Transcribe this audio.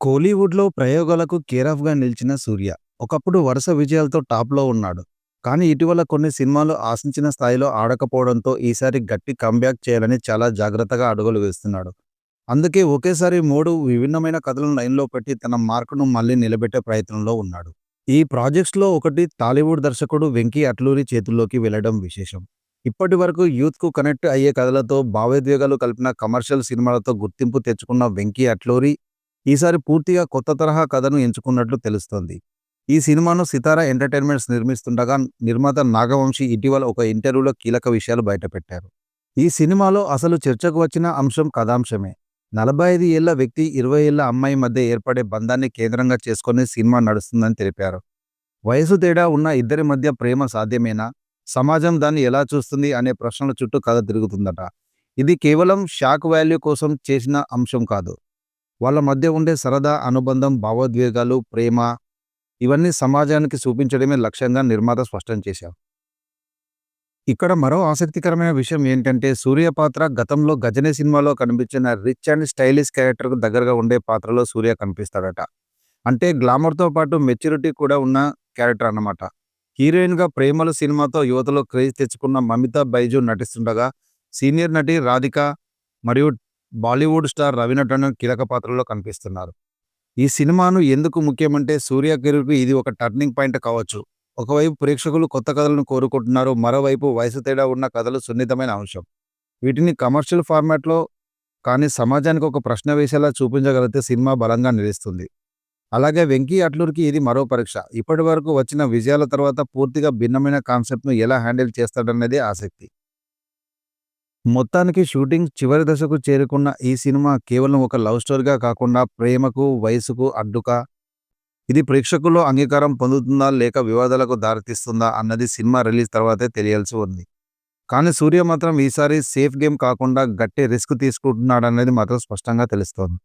కోలీవుడ్‌లో ప్రయోగాలకు కేరాఫ్‌గా నిలిచిన సూర్య, ఒకప్పుడు వరుస విజయాలతో టాప్‌లో ఉన్నాడు. కానీ ఇటీవల కొన్ని సినిమాలు ఆశించిన స్థాయిలో ఆడకపోవడంతో ఈసారి గట్టి కంబ్యాక్ చేయాలని చాలా జాగ్రత్తగా అడుగులు వేస్తున్నాడు. అందుకే ఒకేసారి మూడు విభిన్నమైన కథలను లైన్‌లో పెట్టి తన మార్కును మళ్ళీ నిలబెట్టే ప్రయత్నంలో ఉన్నాడు. ఈ ప్రాజెక్ట్స్‌లో ఒకటి టాలీవుడ్ దర్శకుడు వెంకీ అట్లూరి చేతుల్లోకి వెళ్ళడం విశేషం. ఇప్పటివరకు యూత్‌కు కనెక్ట్ అయ్యే కథలతో భావోద్వేగాలు కలిపిన కమర్షియల్ సినిమాలతో గుర్తింపు తెచ్చుకున్న వెంకీ అట్లూరి ఈసారి పూర్తిగా కొత్త తరహా కథను ఎంచుకున్నట్లు తెలుస్తోంది. ఈ సినిమాను సితారా ఎంటర్టైన్మెంట్స్ నిర్మిస్తుండగా నిర్మాత నాగవంశి ఇటీవల ఒక ఇంటర్వ్యూలో కీలక విషయాలు బయటపెట్టారు. ఈ సినిమాలో అసలు చర్చకు వచ్చిన అంశం కథాంశమే. నలభై ఐదు ఏళ్ళ వ్యక్తి, ఇరవై ఏళ్ళ అమ్మాయి మధ్య ఏర్పడే బంధాన్ని కేంద్రంగా చేసుకుని సినిమా నడుస్తుందని తెలిపారు. వయసు తేడా ఉన్న ఇద్దరి మధ్య ప్రేమ సాధ్యమేనా? సమాజం దాన్ని ఎలా చూస్తుంది అనే ప్రశ్నల చుట్టూ కథ తిరుగుతుందట. ఇది కేవలం షాక్ వాల్యూ కోసం చేసిన అంశం కాదు. వాళ్ళ మధ్య ఉండే సరదా, అనుబంధం, భావోద్వేగాలు, ప్రేమ ఇవన్నీ సమాజానికి చూపించడమే లక్ష్యంగా నిర్మాత స్పష్టం చేశారు. ఇక్కడ మరో ఆసక్తికరమైన విషయం ఏంటంటే సూర్య పాత్ర గతంలో గజనే సినిమాలో కనిపించిన రిచ్ అండ్ స్టైలిష్ క్యారెక్టర్‌కు దగ్గరగా ఉండే పాత్రలో సూర్య కనిపిస్తాడట. అంటే గ్లామర్‌తో పాటు మెచ్యూరిటీ కూడా ఉన్న క్యారెక్టర్ అన్నమాట. హీరోయిన్‌గా 'ప్రేమలు' సినిమాతో యువతలో క్రేజ్ తెచ్చుకున్న మమితా బైజు నటిస్తుండగా సీనియర్ నటి రాధిక మరియు బాలీవుడ్ స్టార్ రవీనా టండన్ కీలక పాత్రలో కనిపిస్తున్నారు. ఈ సినిమాను ఎందుకు ముఖ్యమంటే సూర్య కెరీర్‌కు ఇది ఒక టర్నింగ్ పాయింట్ కావచ్చు. ఒకవైపు ప్రేక్షకులు కొత్త కథలను కోరుకుంటున్నారు. మరోవైపు వయసు తేడా ఉన్న కథలు సున్నితమైన అంశం. వీటిని కమర్షియల్ ఫార్మాట్‌లో కానీ సమాజానికి ఒక ప్రశ్న వేసేలా చూపించగలిగితే సినిమా బలంగా నిలుస్తుంది. అలాగే వెంకీ అట్లూరికి ఇది మరో పరీక్ష. ఇప్పటివరకు వచ్చిన విజయాల తర్వాత పూర్తిగా భిన్నమైన కాన్సెప్ట్‌ను ఎలా హ్యాండిల్ చేస్తాడన్నదే ఆసక్తి. మొత్తానికి షూటింగ్ చివరి దశకు చేరుకున్న ఈ సినిమా కేవలం ఒక లవ్ స్టోరీగా కాకుండా ప్రేమకు, వయసుకు అడ్డుక ఇది ప్రేక్షకుల్లో అంగీకారం పొందుతుందా లేక వివాదాలకు దారితీస్తుందా అన్నది సినిమా రిలీజ్ తర్వాతే తెలియాల్సి ఉంది. కానీ సూర్య మాత్రం ఈసారి సేఫ్ గేమ్ కాకుండా గట్టి రిస్క్ తీసుకుంటున్నాడన్నది మాత్రం స్పష్టంగా తెలుస్తోంది.